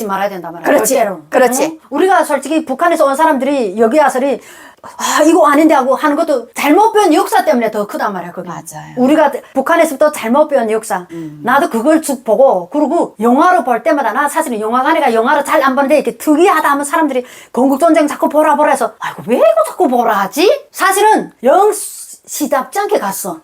떼지 말아야 된단 말이야. 그렇지. 절대로. 그렇지. 응? 우리가 솔직히 북한에서 온 사람들이 여기 와서리 아 이거 아닌데 하고 하는 것도 잘못 배운 역사 때문에 더 크단 말이야 그게. 맞아요. 우리가 북한에서부터 잘못 배운 역사. 나도 그걸 쭉 보고 그리고 영화로 볼 때마다 나 사실은 영화관에가 영화를 잘 안 보는데 이렇게 특이하다 하면 사람들이 건국 전쟁 자꾸 보라 보라 해서 아이고 왜 이거 자꾸 보라 하지? 사실은 영 시답지 않게 갔어.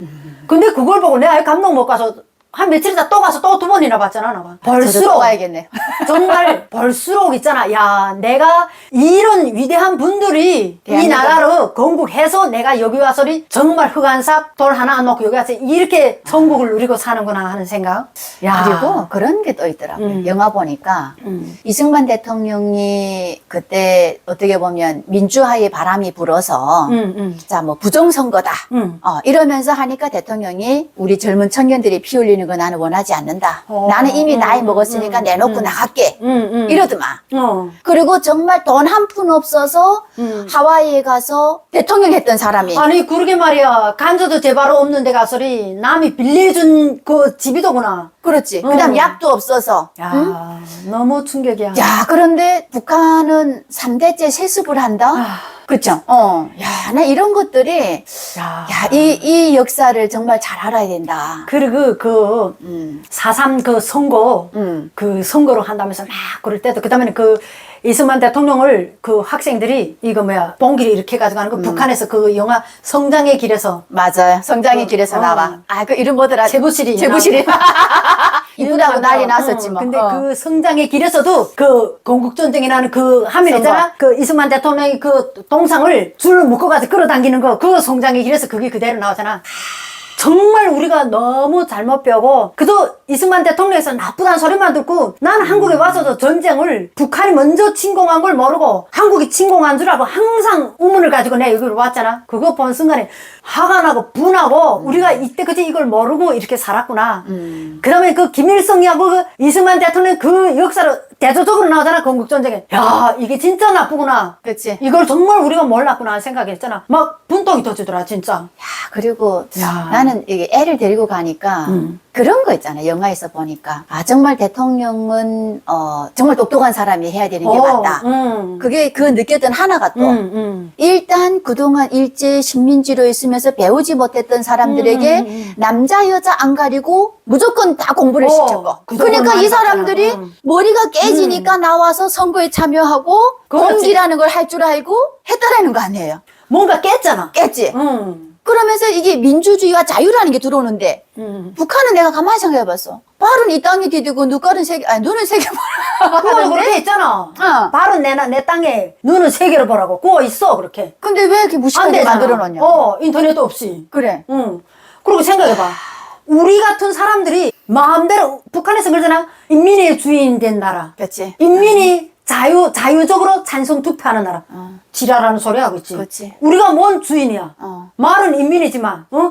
근데 그걸 보고 내가 감동 못 가서 한 며칠 있다 또 가서 또 두 번이나 봤잖아, 나가. 또 벌수록 가야겠네. 정말 벌수록 있잖아. 야, 내가 이런 위대한 분들이 이. 나라로 건국해서 내가 여기 와서리 정말 흑안삽 돌 하나 안 놓고 여기 와서 이렇게 천국을 누리고 사는구나 하는 생각. 야. 그리고 그런 게 또 있더라고요. 음. 영화 보니까 음. 이승만 대통령이 그때 어떻게 보면 민주화의 바람이 불어서 음, 음. 자뭐 부정선거다 음. 어, 이러면서 하니까 대통령이 우리 젊은 청년들이 피 흘리는 거 나는 원하지 않는다. 어. 나는 이미 음, 나이 음, 먹었으니까 음, 내놓고 음. 나갈게. 음, 음. 이러더만. 어. 그리고 정말 돈 한 푼 없어서 음. 하와이에 가서 대통령 했던 사람이 아니, 그러게 말이야. 간저도 제바로 없는 데 가서리 남이 빌려준 그 집이더구나. 그렇지. 음. 그다음 약도 없어서. 야, 응? 너무 충격이야. 야, 그런데 북한은 삼대째 세습을 한다? 아, 그쵸? 어. 야, 나 이런 것들이, 야. 야, 이, 이 역사를 정말 잘 알아야 된다. 그리고 그 음, 4.3 그 선거, 음. 그 선거를 한다면서 막 그럴 때도, 그 다음에 그 이승만 대통령을 그 학생들이 이거 뭐야, 봉기를 이렇게 하는 거 북한에서 그 영화 성장의 길에서 맞아요. 성장의 그, 길에서 어. 나와. 아, 그 이름 뭐더라? 제부실이 제부실이. 이쁘다고 난리 났었지 뭐. 근데 어. 그 성장의 길에서도 그 건국전쟁이라는 그 화면 선거. 있잖아. 그 이승만 대통령이 그 동상을 줄로 묶어가지고 끌어당기는 거. 그 성장의 길에서 그게 그대로 나오잖아. 정말 우리가 너무 잘못 배우고 그도 이승만 대통령에서 나쁘다는 소리만 듣고 나는 한국에 와서도 전쟁을 북한이 먼저 침공한 걸 모르고 한국이 침공한 줄 알고 항상 우문을 가지고 내가 여기로 왔잖아. 그거 본 순간에 화가 나고 분하고 우리가 이때 그때 이걸 모르고 이렇게 살았구나. 음. 그 다음에 그 김일성이하고 그 이승만 대통령 그 역사로 대조적으로 나오잖아 건국전쟁에 야 이게 진짜 나쁘구나 그치. 이걸 정말 우리가 몰랐구나 하는 생각이 했잖아 막 분통이 터지더라 진짜 야, 그리고 야. 나는 이게 애를 데리고 가니까 음. 그런 거 있잖아. 영화에서 보니까. 아, 정말 대통령은, 어, 정말 똑똑한 사람이 해야 되는 게 어, 맞다. 음. 그게 그 느꼈던 하나가 또. 음, 음. 일단 그동안 일제 식민지로 있으면서 배우지 못했던 사람들에게 음, 음, 음. 남자 여자 안 가리고 무조건 다 공부를 어, 그동안 그러니까 이 사람들이 봤잖아. 음. 머리가 깨지니까 나와서 선거에 참여하고 그렇지. 공기라는 걸 할 줄 알고 했다라는 거 아니에요 뭔가 깼잖아. 깼지 음. 그러면서 이게 민주주의와 자유라는 게 들어오는데 음. 북한은 내가 가만히 생각해봤어 발은 이 땅에 디디고 눈깔은 세 개 아니 눈은 세개 그거 보라 그렇게 있잖아. 어. 바로 내, 나- 내 땅에 눈은 세 개로 보라고 구워 있어 그렇게. 근데 왜 이렇게 안 무식하게 되잖아. 만들어 놓냐 어 인터넷도 없이. 그래 응. 그리고 생각해봐. 우리 같은 사람들이 마음대로 북한에서 그러잖아. 인민의 주인 된 나라. 그렇지 인민이 자유 자유적으로 찬성 투표하는 나라. 어. 지랄하는 소리 하고 있지. 그렇지. 우리가 뭔 주인이야. 어. 말은 인민이지만, 어?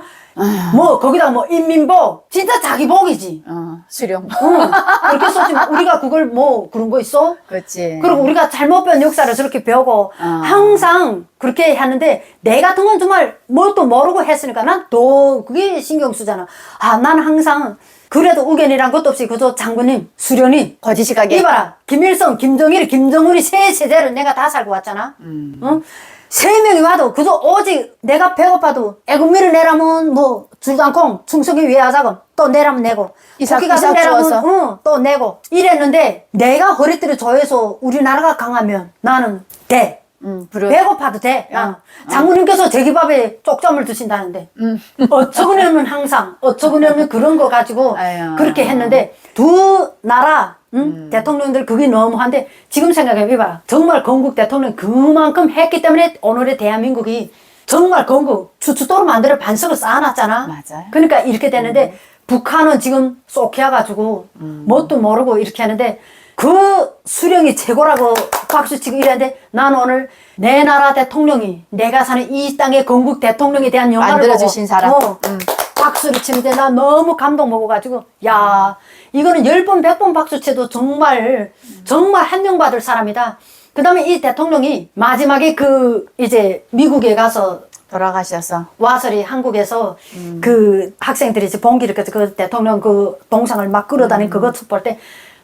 뭐 거기다 뭐 인민복, 진짜 자기 복이지. 어, 수령 응. 그렇게 썼지만 우리가 그걸 뭐 그런 거 있어? 그렇지 그리고 우리가 잘못 배운 역사를 저렇게 배우고 어. 항상 그렇게 하는데 내 같은 건 정말 뭘 또 모르고 했으니까 난또 그게 신경 쓰잖아. 아, 난 항상 그래도 의견이란 것도 없이 그저 장군님, 수련님 거짓이가게 이봐라. 김일성, 김정일, 김정은이 세 세대를 내가 다 살고 왔잖아. 음. 어? 세 명이 와도 그저 오직 내가 배고파도 애국미를 내라면 뭐 줄당콩 충성이 위하자금 또 내라면 내고 이삭- 고기 가슴 이삭 내라면. 응, 또 내고 이랬는데 내가 허리띠를 조여서 우리나라가 강하면 나는 돼. 음. 배고파도 돼. 나. 장모님께서 제기밥에 쪽잠을 드신다는데 음. 어처구니없는 항상 어처구니없는 그런 거 가지고 아유. 그렇게 했는데 두 나라 응? 대통령들 그게 너무한데 지금 생각해봐 정말 건국 대통령 그만큼 했기 때문에 오늘의 대한민국이 정말 건국 추추도로 만들어 반석을 쌓아놨잖아 맞아요. 그러니까 이렇게 되는데 북한은 지금 쏙 해가지고 뭣도 모르고 이렇게 하는데 그 수령이 최고라고 박수치고 이랬는데 난 오늘 내 나라 대통령이 내가 사는 이 땅의 건국 대통령에 대한 영화를 만들어주신 보고, 사람. 어, 음. 박수를 치는데 나 너무 감동 먹어가지고 야 이거는 열 번 백 번 박수 쳐도 정말 정말 한명받을 사람이다. 그 다음에 이 대통령이 마지막에 그 이제 미국에 가서 돌아가셔서 와서리 한국에서 음. 그 학생들이 이제 봉기를 그, 그 대통령 그 동상을 막 끌어다니는 음. 그거 볼때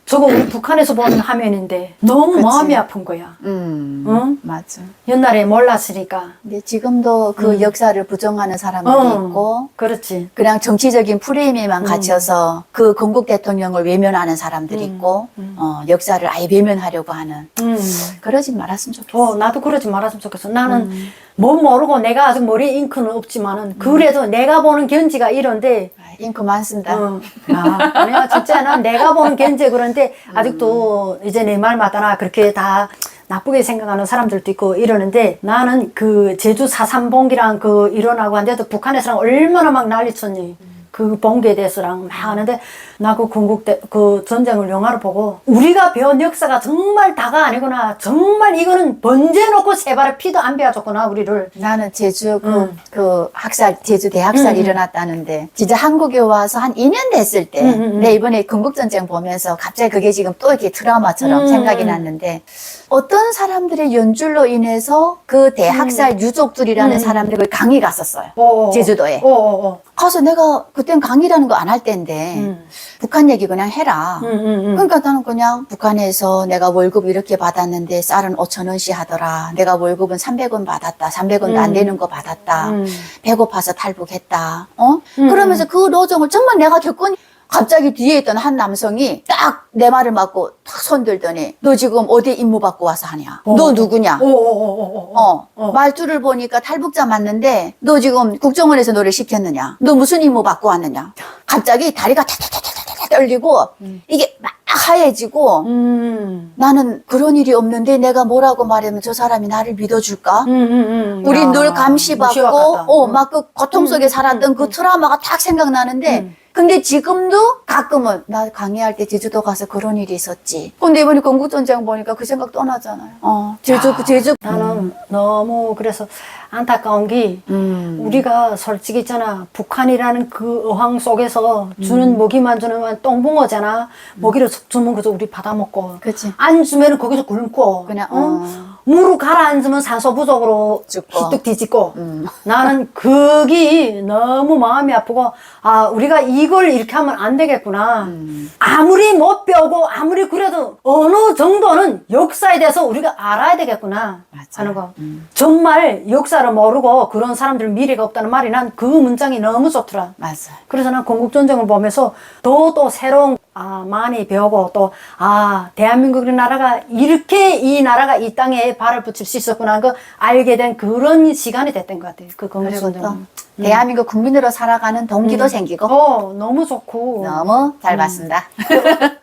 저거 우리 북한에서 보는 화면인데 너무 그치. 마음이 아픈 거야. 음, 응? 맞아. 옛날에 몰랐으니까. 근데 지금도 그 역사를 부정하는 사람들이 어. 있고 그렇지. 그냥 정치적인 프레임에만 갇혀서 그 건국 대통령을 외면하는 사람들이 있고 어, 역사를 아예 외면하려고 하는 음. 그러지 말았으면 좋겠어. 어, 나도 그러지 말았으면 좋겠어. 나는 뭐 모르고 내가 아직 머리에 잉크는 없지만은 그래도 내가 보는 견지가 이런데 아, 잉크 많습니다. 어, 아, 내가 진짜 난 내가 보는 견지 그런데 아직도 이제 내 말마다 그렇게 다 나쁘게 생각하는 사람들도 있고 이러는데 나는 그 제주 사삼봉기랑 그 일어나고 한데도 북한에서랑 얼마나 막 난리쳤니. 그 봉기에 대해서랑 막 하는데 나 그 건국대 그 전쟁을 영화를 보고 우리가 배운 역사가 정말 다가 아니구나 정말 이거는 번제 놓고 세발의 피도 안 베어줬구나 우리를 나는 제주 그, 음. 그 학살, 제주 대학살 음, 음. 일어났다는데, 진짜 한국에 와서 한 2년 됐을 때, 음, 음, 음. 내 이번에 건국 전쟁 보면서 갑자기 그게 지금 또 이렇게 트라우마처럼 음, 생각이 음. 났는데, 어떤 사람들의 연줄로 인해서 그 대학살 유족들이라는 음. 사람들이 거기 강의 갔었어요. 어, 어, 제주도에. 어, 어, 어. 가서 내가 그땐 강의라는 거 안 할 때인데, 음. 북한 얘기 그냥 해라. 음, 음, 음. 그러니까 나는 그냥 북한에서 내가 월급 이렇게 받았는데 쌀은 5천 원씩 하더라. 내가 월급은 300원 받았다. 300원도 안 음. 되는 거 받았다. 음. 배고파서 탈북했다. 어? 음. 그러면서 그 노정을 정말 내가 겪은 갑자기 뒤에 있던 한 남성이 딱 내 말을 맞고 탁 손들더니 너 지금 어디 임무 받고 와서 하냐? 어. 너 누구냐? 어, 어, 어, 어, 어, 어. 말투를 보니까 탈북자 맞는데 너 지금 국정원에서 너를 시켰느냐? 너 무슨 임무 받고 왔느냐? 갑자기 다리가 탁탁탁탁탁 떨리고 이게 막 하얘지고 음. 나는 그런 일이 없는데 내가 뭐라고 말하면 저 사람이 나를 믿어줄까? 음, 음, 음. 우리 야, 늘 감시받고. 어막그 고통 속에 음, 살았던 음, 그 음. 트라우마가 딱 생각나는데 음. 근데 지금도 가끔은 나 강의할 때 제주도 가서 그런 일이 있었지. 근데 이번에 건국전쟁 보니까 그 생각 떠나잖아요. 어 제주 그 제주 나는 너무 그래서 안타까운 게 음. 우리가 솔직히 있잖아 북한이라는 그 어항 속에서 주는 먹이만 주는 똥붕어잖아 먹이를 석 주면 그저 우리 받아먹고 그치. 안 주면 거기서 굶고 그냥, 어? 어. 물을 가라앉으면 산소 부족으로. 휘뚝 뒤집고 음. 나는 그게 너무 마음이 아프고 아 우리가 이걸 이렇게 하면 안 되겠구나 음. 아무리 못 배우고 아무리 그래도 어느 정도는 역사에 대해서 우리가 알아야 되겠구나 맞아. 하는 거 음. 정말 역사를 모르고 그런 사람들 미래가 없다는 말이 난 그 문장이 너무 좋더라 맞아. 그래서 난 건국전쟁을 보면서 더 또 새로운 아 많이 배우고 또 아 대한민국의 나라가 이렇게 이 나라가 이 땅에 발을 붙일 수 있었구나 하는 거 알게 된 그런 시간이 됐던 것 같아요. 그 그리고 또 건국전쟁 대한민국 국민으로 살아가는 동기도 생기고. 어 너무 좋고. 너무 잘 봤습니다.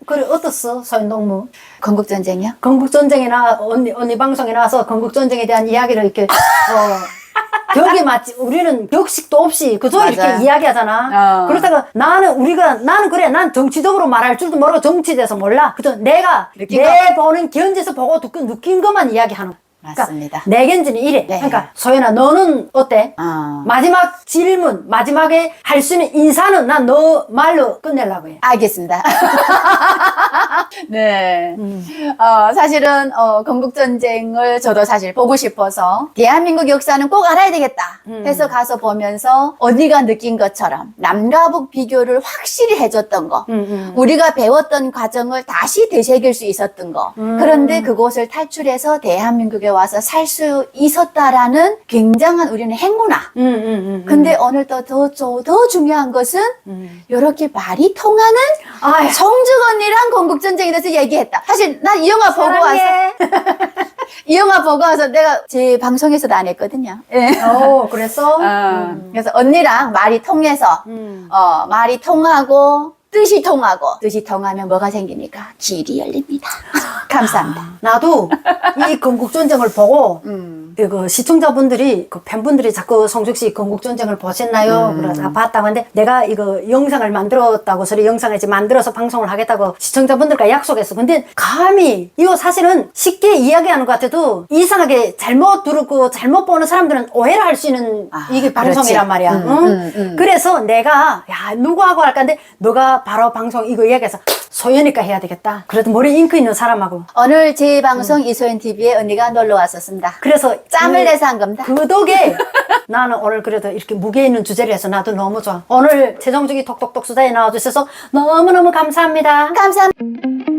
그래 어떻어 서인동무? 건국전쟁이요? 건국전쟁이나 언니 언니 방송에 나와서 건국전쟁에 대한 이야기를 이렇게 어 격이 맞지 우리는 격식도 없이 그저 맞아요. 이렇게 이야기하잖아 어. 그렇다가 나는 우리가 나는 그래 난 정치적으로 말할 줄도 모르고 정치에 대해서 몰라 그저 내가 느낀 내 보는 견지에서 보고 듣고 느낀 것만 이야기하는 거야. 그러니까 맞습니다. 내 견지는 이래 네. 그러니까 소연아 너는 어때? 어. 마지막 질문 마지막에 할 수 있는 인사는 난 너 말로 끝내려고 해 알겠습니다. 네. 음. 어, 사실은, 어, 건국전쟁을 저도 사실 보고 싶어서, 대한민국 역사는 꼭 알아야 되겠다. 음. 해서 가서 보면서, 언니가 느낀 것처럼, 남과 북 비교를 확실히 해줬던 거. 음, 음. 우리가 배웠던 과정을 다시 되새길 수 있었던 거. 음. 그런데 그곳을 탈출해서 대한민국에 와서 살 수 있었다라는 굉장한 우리는 행운아. 음, 음, 음, 근데 오늘 또 더, 더, 더 중요한 것은, 음. 이렇게 말이 통하는 아휴. 성주 언니랑 건국 전쟁에 대해서 얘기했다. 사실 난 이 영화 보고 와서. 이 영화 보고 와서 내가 제 방송에서도 안 했거든요. 예. 어, 그랬어? 어, 그래서 언니랑 말이 통해서 음. 어, 말이 통하고 뜻이 통하고 뜻이 통하면 뭐가 생깁니까? 길이 열립니다. 감사합니다. 나도 이 건국 전쟁을 보고 음. 그 시청자분들이 그 팬분들이 자꾸 성숙 씨 건국 전쟁을 보셨나요? 음. 그래서 아, 봤다고 하는데 내가 이거 영상을 만들었다고 소리 영상을 이제 만들어서 방송을 하겠다고 시청자분들과 약속했어. 근데 감히 이거 사실은 쉽게 이야기하는 것 같아도 이상하게 잘못 들었고 잘못 보는 사람들은 오해를 할 수 있는 아, 이게 그렇지. 방송이란 말이야. 음, 응? 음, 음. 그래서 내가 야 누구하고 할까 근데 너가 바로 방송 이거 이야기해서 소연이가 해야 되겠다. 그래도 머리 잉크 있는 사람하고 오늘 제 방송 이소연 TV에 언니가 놀러 왔었습니다. 그래서 짬을 그- 내서 한 겁니다. 그 덕에 나는 오늘 그래도 이렇게 무게 있는 주제를 해서 나도 너무 좋아. 오늘 최종적인 톡톡톡 수다에 나와주셔서 너무너무 감사합니다. 감사합니다.